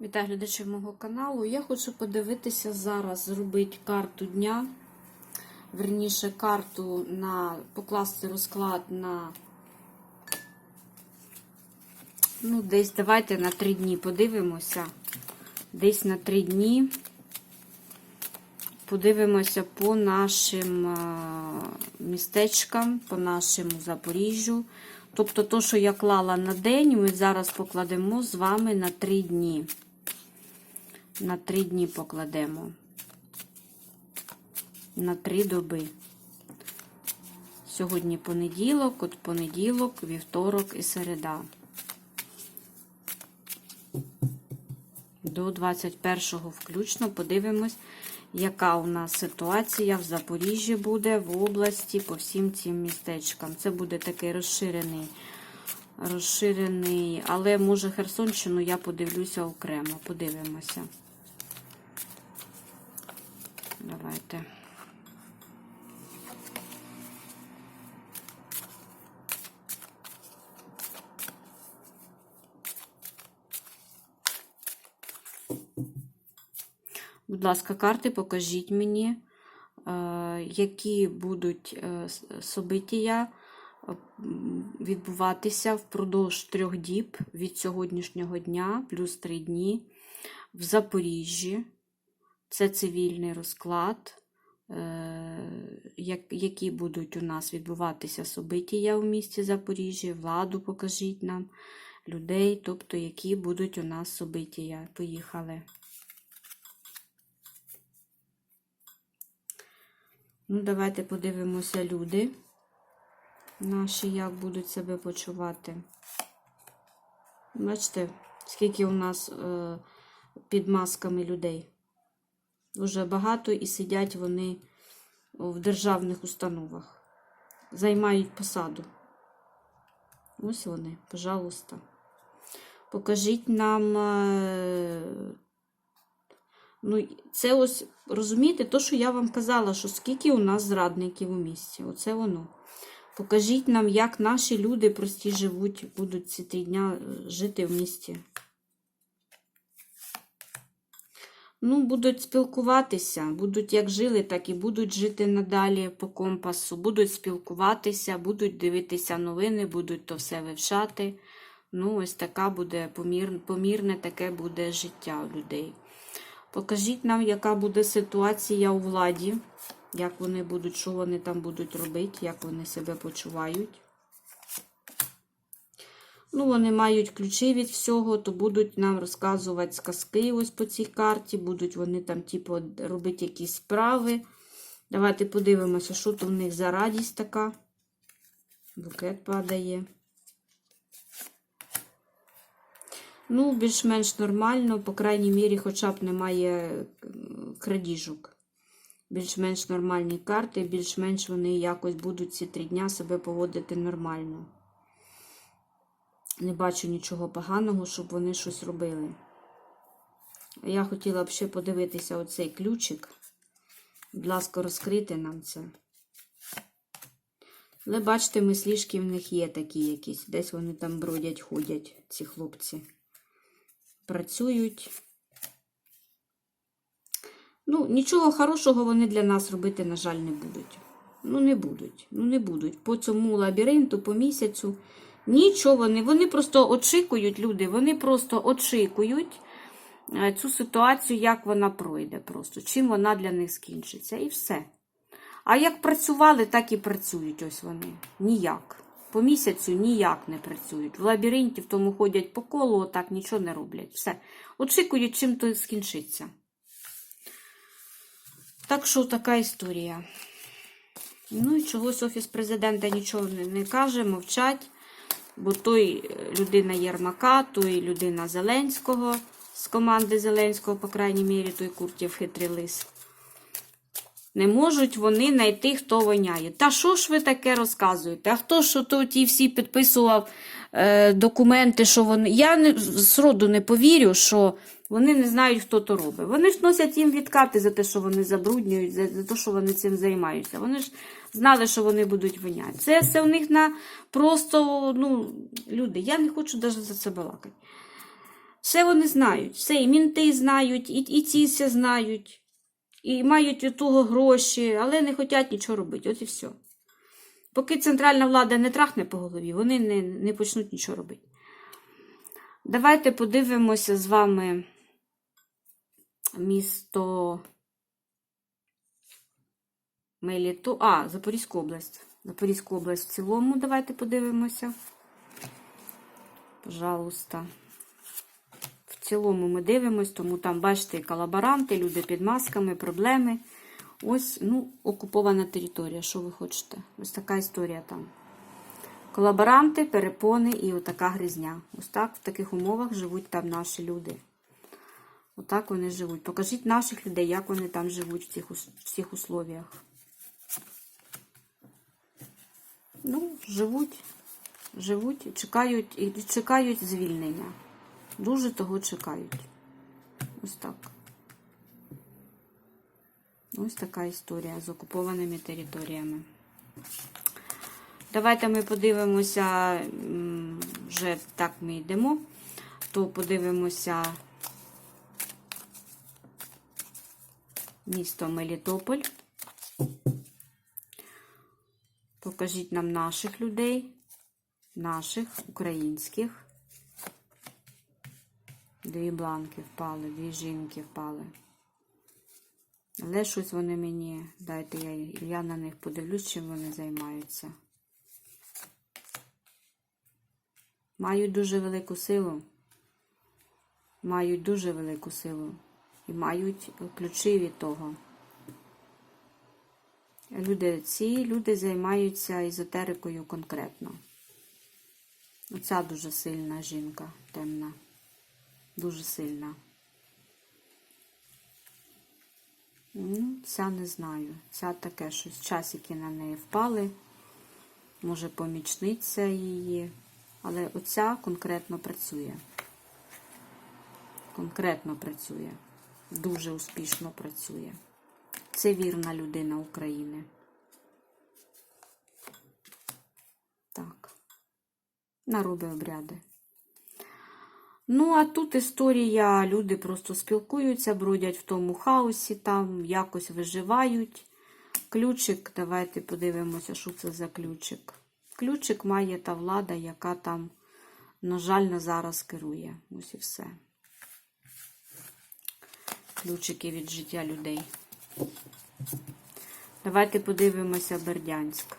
Вітаю глядачів мого каналу. Я хочу подивитися зараз, зробити карту дня. Верніше, карту на покласти розклад на. Ну, десь давайте на три дні подивимося. Десь на три дні подивимося по нашим містечкам, по нашому Запоріжжю. Тобто, то, що я клала на день, ми зараз покладемо з вами на три дні. На три дні покладемо. На три доби. Сьогодні понеділок, от понеділок, вівторок і середа. До 21-го включно подивимось, яка у нас ситуація в Запоріжжі буде, в області, по всім цим містечкам. Це буде такий розширений, розширений, але може Херсонщину я подивлюся окремо. Подивимося. Давайте. Будь ласка, карти, покажіть мені, е, які будуть е, события відбуватися впродовж трьох діб від сьогоднішнього дня, плюс три дні в Запоріжжі. Це цивільний розклад, е, які будуть у нас відбуватися события у місті Запоріжжя, владу покажіть нам, людей, тобто, які будуть у нас события. Поїхали. Ну, давайте подивимося люди наші, як будуть себе почувати. Бачите, скільки у нас е, під масками людей. Дуже багато і сидять вони в державних установах. Займають посаду. Ось вони, пожалуйста. Покажіть нам. Е, Ну, це ось, розумієте, то, що я вам казала, що скільки у нас зрадників у місті. Оце воно. Покажіть нам, як наші люди прості живуть, будуть ці три дня жити в місті. Ну, будуть спілкуватися, будуть як жили, так і будуть жити надалі по компасу, будуть спілкуватися, будуть дивитися новини, будуть то все вивчати. Ну, ось така буде помір, помірне таке буде життя у людей. Покажіть нам, яка буде ситуація у владі, як вони будуть, що вони там будуть робити, як вони себе почувають. Ну, вони мають ключі від всього, то будуть нам розказувати сказки ось по цій карті, будуть вони там, типу, робити якісь справи. Давайте подивимося, що то в них за радість така. Букет падає. Ну, більш-менш нормально, по крайній мірі, хоча б немає крадіжок. Більш-менш нормальні карти, більш-менш вони якось будуть ці три дня себе поводити нормально. Не бачу нічого поганого, щоб вони щось робили. Я хотіла б ще подивитися оцей ключик. Будь ласка, розкрити нам це. Але бачите, мислішки в них є такі якісь. Десь вони там бродять, ходять, ці хлопці працюють. Ну, нічого хорошого вони для нас робити, на жаль, не будуть. Ну, не будуть. Ну, не будуть. По цьому лабіринту, по місяцю. Нічого вони. Вони просто очікують, люди, вони просто очікують цю ситуацію, як вона пройде. просто, Чим вона для них скінчиться. І все. А як працювали, так і працюють ось вони. Ніяк. По місяцю ніяк не працюють. В лабіринті в тому ходять по колу, отак нічого не роблять. Все. Очікують, чим то скінчиться. Так що така історія. Ну і чогось Офіс президента нічого не, не каже, мовчать. Бо той людина Єрмака, той людина Зеленського з команди Зеленського, по крайній мірі, той Куртєв хитрий лис. Не можуть вони знайти, хто воняє. Та що ж ви таке розказуєте? А хто ж то ті всі підписував е, документи, що вони. Я не, зроду не повірю, що вони не знають, хто то робить. Вони ж носять їм відкати за те, що вони забруднюють, за, за те, що вони цим займаються. Вони ж знали, що вони будуть воняти. Це все у них на просто, ну, люди, я не хочу навіть за це балакати. Все вони знають. Все, і мінти знають, і, і ці все знають, і мають від того гроші, але не хочуть нічого робити. От і все. Поки центральна влада не трахне по голові, вони не, не почнуть нічого робити. Давайте подивимося з вами місто Меліто. А, Запорізьку область. Запорізьку область в цілому. Давайте подивимося. Пожалуйста. В цілому ми дивимось, тому там, бачите, колаборанти, люди під масками, проблеми. Ось, ну, окупована територія. Що ви хочете? Ось така історія там. Колаборанти, перепони і отака гризня. Ось так в таких умовах живуть там наші люди. Отак вони живуть. Покажіть наших людей, як вони там живуть в цих, в цих условіях. Ну, живуть, живуть, і чекають, і чекають звільнення. Дуже того чекають. Ось так. Ось така історія з окупованими територіями. Давайте ми подивимося, вже так ми йдемо, то подивимося місто Мелітополь. Покажіть нам наших людей, наших українських. Дві бланки впали, дві жінки впали. Але щось вони мені, дайте я, я на них подивлюсь, чим вони займаються. Мають дуже велику силу. Мають дуже велику силу. І мають ключі від того. Люди, ці люди займаються езотерикою конкретно. Оця дуже сильна жінка, темна. Дуже сильна. Ну, ця не знаю. Ця таке щось. Часики на неї впали. Може, помічниця її. Але оця конкретно працює. Конкретно працює. Дуже успішно працює. Це вірна людина України. Так. Нароби обряди. Ну, а тут історія, люди просто спілкуються, бродять в тому хаосі, там якось виживають. Ключик, давайте подивимося, що це за ключик. Ключик має та влада, яка там, на жаль, на зараз керує. Ось і все. Ключики від життя людей. Давайте подивимося Бердянськ.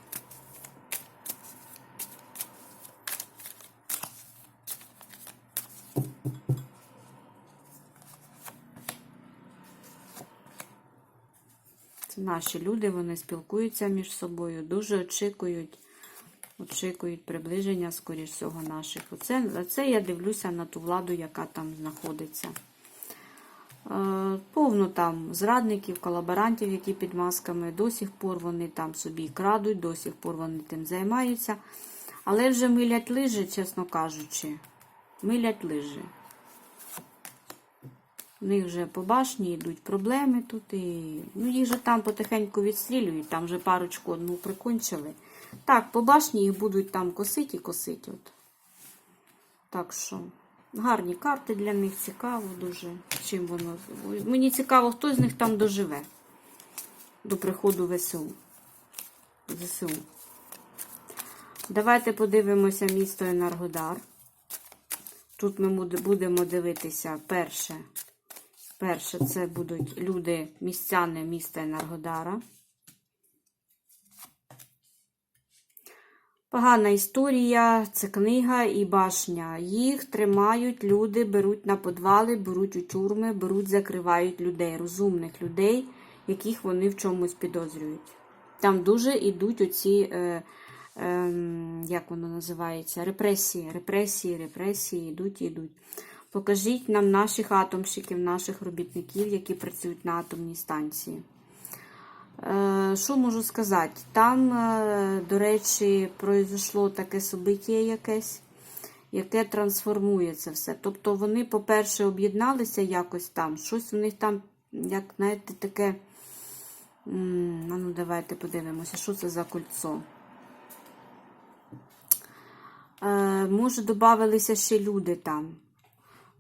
Наші люди, вони спілкуються між собою, дуже очікують, очікують приближення, скоріш всього, наших. Оце, оце я дивлюся на ту владу, яка там знаходиться. Е, Повно там зрадників, колаборантів, які під масками, до сих пор вони там собі крадуть, до сих пор вони тим займаються. Але вже милять лижи, чесно кажучи. Милять лижи. У них вже по башні йдуть проблеми тут. І... Ну, їх же там потихеньку відстрілюють, там вже парочку одну прикончили. Так, по башні їх будуть там косити і косити. От. Так що, гарні карти для них, цікаво дуже. Чим воно. Мені цікаво, хто з них там доживе до приходу ВСУ. ЗСУ. Давайте подивимося місто Енергодар. Тут ми будемо дивитися перше. Перше, це будуть люди, містяни міста Енергодара. Погана історія, це книга і башня. Їх тримають люди, беруть на подвали, беруть у тюрми, беруть, закривають людей, розумних людей, яких вони в чомусь підозрюють. Там дуже йдуть оці, е, е, як воно називається, репресії, репресії, репресії, йдуть йдуть. Покажіть нам наших атомщиків, наших робітників, які працюють на атомній станції. Е, Що можу сказати? Там, е, до речі, пройшло таке собиття якесь, яке трансформує це все. Тобто вони, по-перше, об'єдналися якось там. Щось у них там, як, знаєте, таке. Ну, давайте подивимося, що це за кольцо. Е, Може, додавалися ще люди там.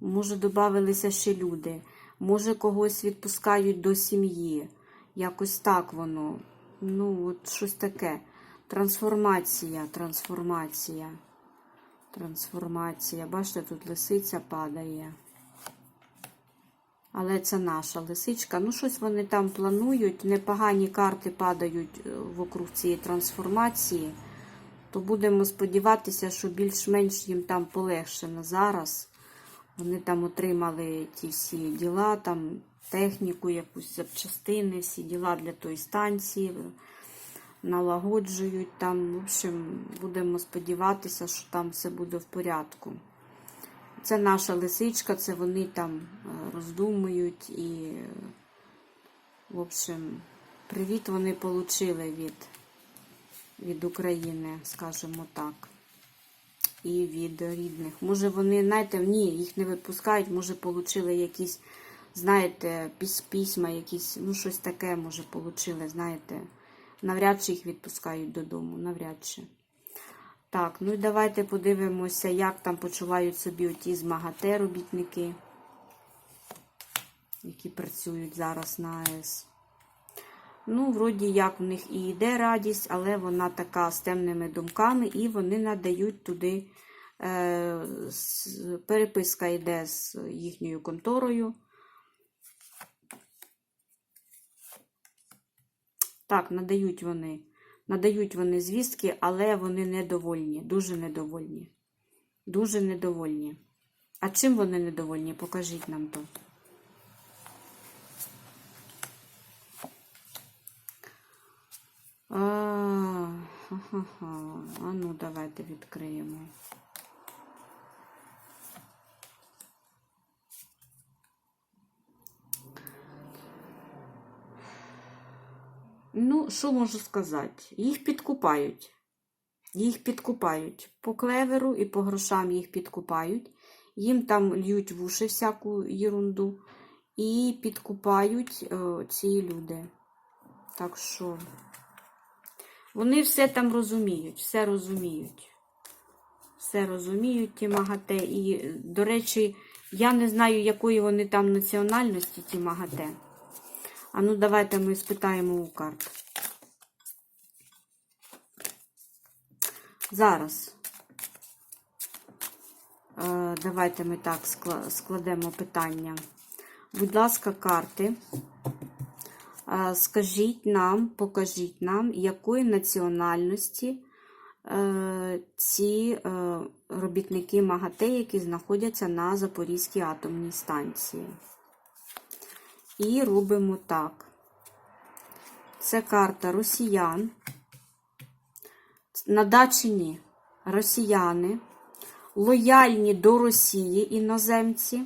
Може, додавалися ще люди. Може, когось відпускають до сім'ї. Якось так воно. Ну, от щось таке. Трансформація, трансформація. Трансформація. Бачите, тут лисиця падає. Але це наша лисичка. Ну, щось вони там планують. Непогані карти падають е, вокруг цієї трансформації. То будемо сподіватися, що більш-менш їм там полегшено зараз. Вони там отримали ті всі діла, там техніку, якусь запчастини, всі діла для тої станції, налагоджують там. В общем, будемо сподіватися, що там все буде в порядку. Це наша лисичка, це вони там е, роздумують і, в общем, привіт вони отримали від, від України, скажімо так. І від рідних. Може, вони, знаєте, ні, їх не випускають, може, отримали якісь, знаєте, письма, якісь, ну, щось таке, може, отримали, знаєте. Навряд чи їх відпускають додому, навряд чи. Так, ну і давайте подивимося, як там почувають собі оті з МАГАТЕ робітники, які працюють зараз на АЕС. Ну, вроді як в них і йде радість, але вона така з темними думками, і вони надають туди е, переписка йде з їхньою конторою. Так, надають вони. Надають вони звістки, але вони недовольні, дуже недовольні. Дуже недовольні. А чим вони недовольні? Покажіть нам то. А, а ну, давайте відкриємо. Ну, що можу сказати? Їх підкупають. Їх підкупають. По клеверу і по грошам їх підкупають. Їм там льють в уші всяку ерунду. І підкупають е, ці люди. Так що вони все там розуміють, все розуміють. Все розуміють, ті МАГАТЕ. І, до речі, я не знаю, якої вони там національності, ті МАГАТЕ. А ну, давайте ми спитаємо у карт. Зараз. Е, Давайте ми так складемо питання. Будь ласка, карти. Скажіть нам, покажіть нам, якої національності е, ці е, робітники МАГАТЕ, які знаходяться на Запорізькій атомній станції. І робимо так. Це карта росіян. На Дачині росіяни, лояльні до Росії іноземці,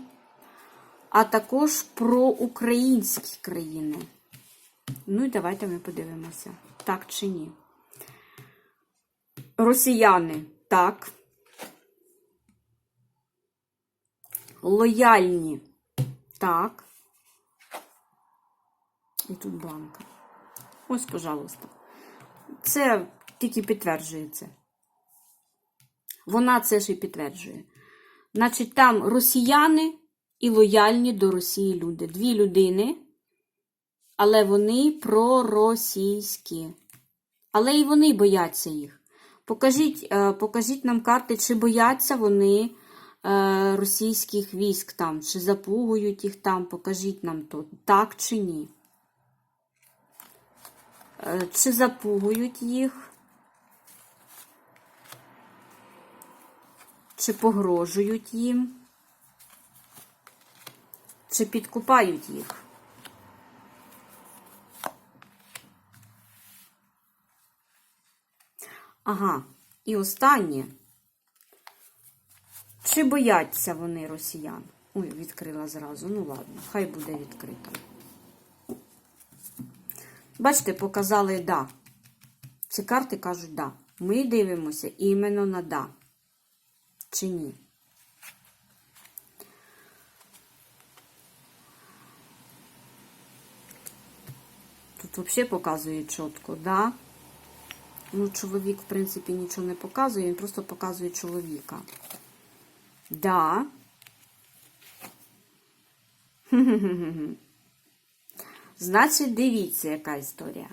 а також проукраїнські країни. Ну і давайте ми подивимося, так чи ні. Росіяни так. Лояльні так. І тут бланка. Ось, пожалуйста. Це тільки підтверджує це. Вона це ж і підтверджує. Значить, там росіяни і лояльні до Росії люди. Дві людини, але вони проросійські. Але і вони бояться їх. Покажіть, е, покажіть нам карти, чи бояться вони е, російських військ там, чи запугують їх там. Покажіть нам то, так чи ні. Е, Чи запугують їх? Чи погрожують їм? Чи підкупають їх? Ага, і останнє. Чи бояться вони росіян? Ой, відкрила зразу. Ну ладно, хай буде відкрита. Бачите, показали да. Ці карти кажуть да. Ми дивимося іменно на да. Чи ні? Тут взагалі показує чітко, да. Ну, чоловік, в принципі, нічого не показує, він просто показує чоловіка. Да. Значить, дивіться, яка історія.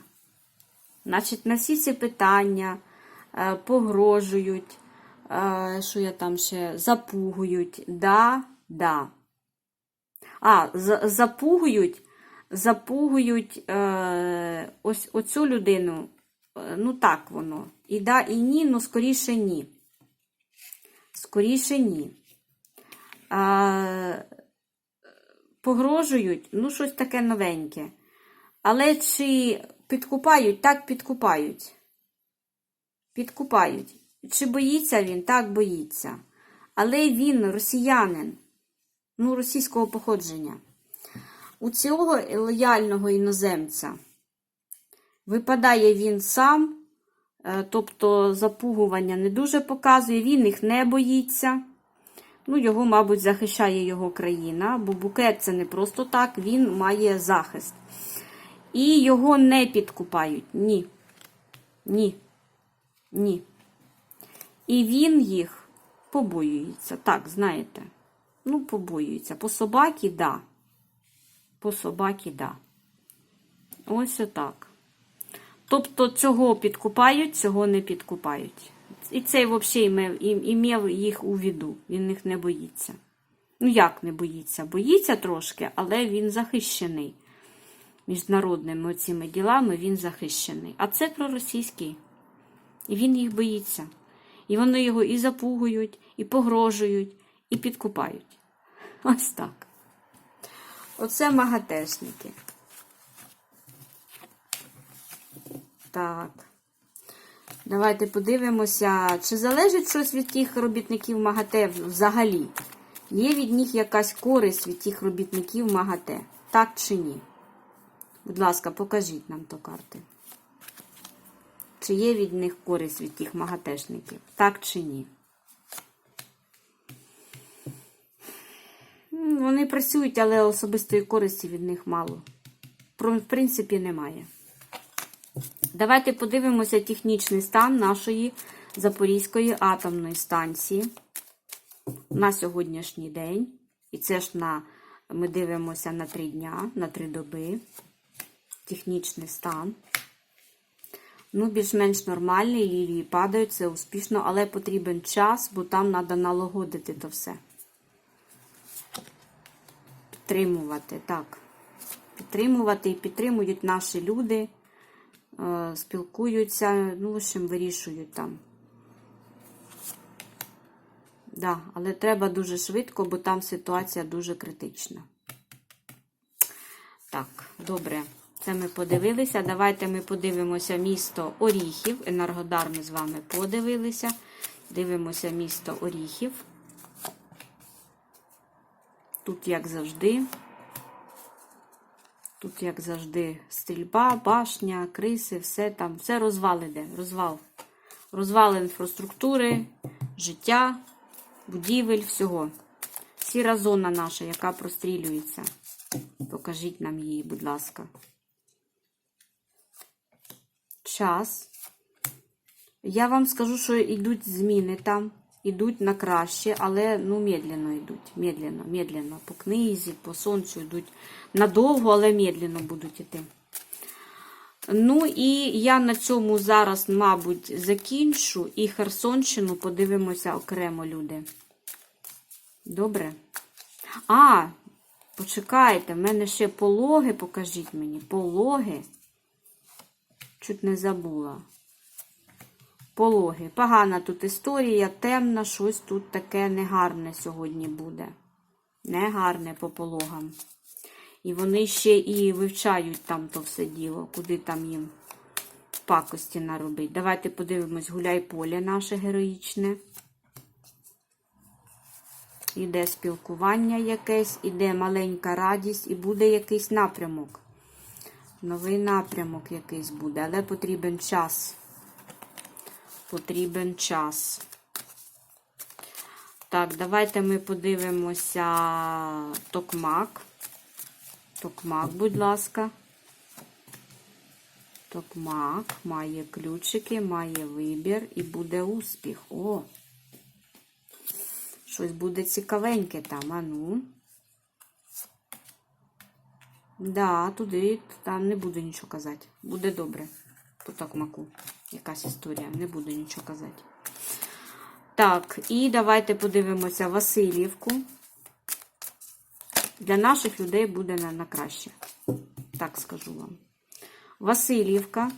Значить, на всі ці питання е, погрожують, е, що я там ще запугують. Да, да. А, за- запугують, запугують е, ось оцю людину. Е, Ну, так воно. І да, і ні, ну скоріше ні. Скоріше ні. А, погрожують, ну, щось таке новеньке. Але чи підкупають, так підкупають. Підкупають. Чи боїться він? Так боїться. Але він росіянин, ну, російського походження. У цього лояльного іноземця випадає він сам, е, тобто запугування не дуже показує, він їх не боїться. Ну, його, мабуть, захищає його країна, бо букет це не просто так, він має захист. І його не підкупають. Ні. Ні. Ні. І він їх побоюється. Так, знаєте. Ну, побоюється. По собаки, да. По собаки, да. Ось отак. Тобто цього підкупають, цього не підкупають. І цей взагалі імів їх у віду. Він їх не боїться. Ну, як не боїться? Боїться трошки, але він захищений. Міжнародними цими ділами він захищений. А це проросійський. І він їх боїться. І вони його і запугують, і погрожують, і підкупають. Ось так. Оце магатешники. Так. Давайте подивимося, чи залежить щось від тих робітників МАГАТЕ взагалі? Є від них якась користь від тих робітників МАГАТЕ? Так чи ні? Будь ласка, покажіть нам то карти. Чи є від них користь від тих магатешників? Так чи ні? Вони працюють, але особистої користі від них мало. В принципі, немає. Давайте подивимося технічний стан нашої Запорізької атомної станції на сьогоднішній день. І це ж на, ми дивимося на три дня, на три доби. Технічний стан. Ну, більш-менш нормальний, лілії падають, це успішно, але потрібен час, бо там треба налагодити то все. Підтримувати, так. Підтримувати і підтримують наші люди, спілкуються, ну, в общем, вирішують там. Да, але треба дуже швидко, бо там ситуація дуже критична. Так, добре. Це ми подивилися. Давайте ми подивимося місто Оріхів. Енергодар ми з вами подивилися. Дивимося місто Оріхів. Тут, як завжди, тут, як завжди, стрільба, башня, криси, все там, все розвал іде, розвал. Розвал інфраструктури, життя, будівель, всього. Сіра зона наша, яка прострілюється. Покажіть нам її, будь ласка. Час. Я вам скажу, що йдуть зміни там, йдуть на краще, але ну, медленно йдуть. Медленно, медленно. По книзі, по сонцю йдуть надовго, але медленно будуть йти. Ну і я на цьому зараз, мабуть, закінчу. І Херсонщину подивимося окремо, люди. Добре? А, почекайте, в мене ще пологи, покажіть мені. Пологи. Чуть не забула. Пологи. Погана тут історія, темна, щось тут таке негарне сьогодні буде. Негарне по пологам. І вони ще і вивчають там то все діло, куди там їм пакості наробить. Давайте подивимось гуляй поле наше героїчне. Іде спілкування якесь, іде маленька радість, і буде якийсь напрямок. Новий напрямок якийсь буде, але потрібен час. Потрібен час. Так, давайте ми подивимося токмак. Токмак, будь ласка. Токмак має ключики, має вибір і буде успіх. О! Щось буде цікавеньке там, а ну. Да, туди, там не буду нічого казати. Буде добре. По такмаку. Якась історія. Не буду нічого казати. Так, і давайте подивимося Васильівку. Для наших людей буде на, на краще. Так скажу вам. Васильівка.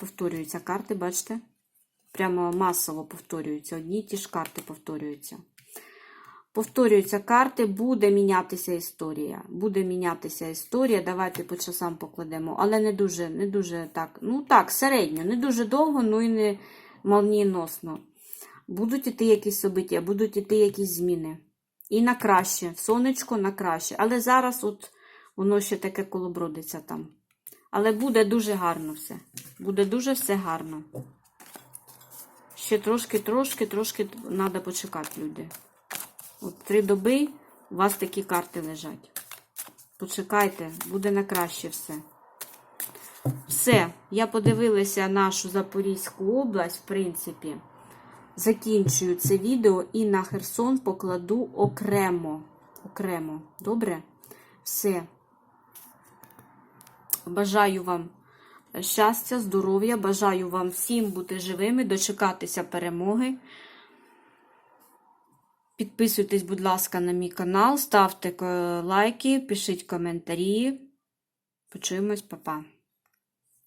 Повторюються карти, бачите? Прямо масово повторюються. Одні й ті ж карти повторюються. Повторюються карти, буде мінятися історія. Буде мінятися історія. Давайте по часам покладемо. Але не дуже, не дуже так. Ну так, середньо, не дуже довго, ну і не молнієносно. Будуть іти якісь собиття, будуть іти якісь зміни. І на краще. Сонечко на краще. Але зараз от воно ще таке колобродиться там. Але буде дуже гарно все. Буде дуже все гарно. Ще трошки, трошки, трошки треба почекати, люди. От три доби у вас такі карти лежать. Почекайте, буде на краще все. Все, я подивилася нашу Запорізьку область, в принципі. Закінчую це відео і на Херсон покладу окремо. Окремо. Добре? Все. Бажаю вам щастя, здоров'я. Бажаю вам всім бути живими, дочекатися перемоги. Підписуйтесь, будь ласка, на мій канал, ставте лайки, пишіть коментарі. Почуємось, па-па.